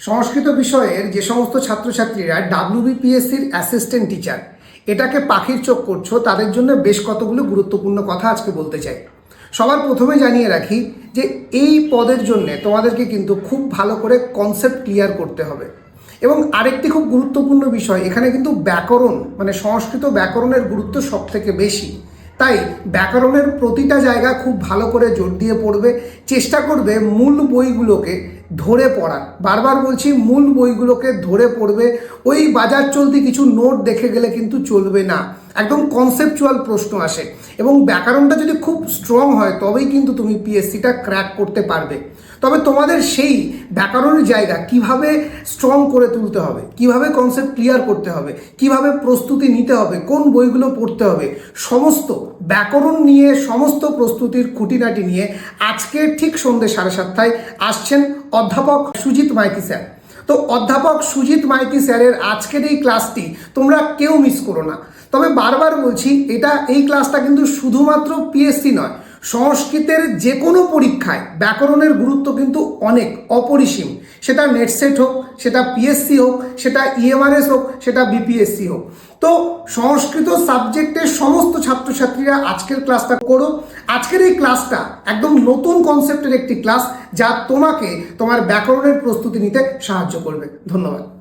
সংস্কৃত বিষয়ের যে সমস্ত ছাত্রছাত্রীরা ডাব্লিউবিপিএসসির অ্যাসিস্ট্যান্ট টিচার এটাকে পাখির চোখ করছ, তাদের জন্য বেশ কতগুলো গুরুত্বপূর্ণ কথা আজকে বলতে চাই। সবার প্রথমে জানিয়ে রাখি যে এই পদের জন্যে তোমাদেরকে কিন্তু খুব ভালো করে কনসেপ্ট ক্লিয়ার করতে হবে। এবং আরেকটি খুব গুরুত্বপূর্ণ বিষয়, এখানে কিন্তু ব্যাকরণ মানে সংস্কৃত ব্যাকরণের গুরুত্ব সব থেকে বেশি। তাই ব্যাকরণের প্রতিটা জায়গা খুব ভালো করে জোর দিয়ে পড়বে, চেষ্টা করবে মূল বইগুলোকে ধরে পড়ার বারবার বলছি, মূল বইগুলোকে ধরে পড়বে। ওই বাজার চলতি কিছু নোট দেখে গেলে কিন্তু চলবে না। একদম কনসেপচুয়াল প্রশ্ন আসে। এবং ব্যাকরণটা যদি খুব স্ট্রং হয়, তবেই কিন্তু তুমি পিএসসিটা ক্র্যাক করতে পারবে। তবে তোমাদের সেই ব্যাকরণের জায়গা কীভাবে স্ট্রং করে তুলতে হবে, কীভাবে কনসেপ্ট ক্লিয়ার করতে হবে, কীভাবে প্রস্তুতি নিতে হবে, কোন বইগুলো পড়তে হবে, সমস্ত ব্যাকরণ নিয়ে, সমস্ত প্রস্তুতির খুঁটিনাটি নিয়ে আজকে ঠিক সন্ধ্যে সাড়ে সাতটায় আসছেন অধ্যাপক সুজিত মাইতি স্যার। তো অধ্যাপক সুজিত মাইতি স্যারের আজকের এই ক্লাসটি তোমরা কেউ মিস করো না। তবে বারবার বলছি, এটা এই ক্লাসটা কিন্তু শুধুমাত্র পিএসসি নয় সংস্কৃতের যে কোনো পরীক্ষায় ব্যাকরণের গুরুত্ব কিন্তু অনেক অপরিসীম। সেটা নেটসেট হোক, সেটা পিএসসি হোক, সেটা ইএমআরএস হোক, সেটা বিপিএসসি হোক। তো সংস্কৃত সাবজেক্টের সমস্ত ছাত্রছাত্রীরা আজকের ক্লাসটা করো। আজকের এই ক্লাসটা একদম নতুন কনসেপ্টের একটি ক্লাস যা তোমাকে তোমার ব্যাকরণের প্রস্তুতি নিতে সাহায্য করবে। ধন্যবাদ।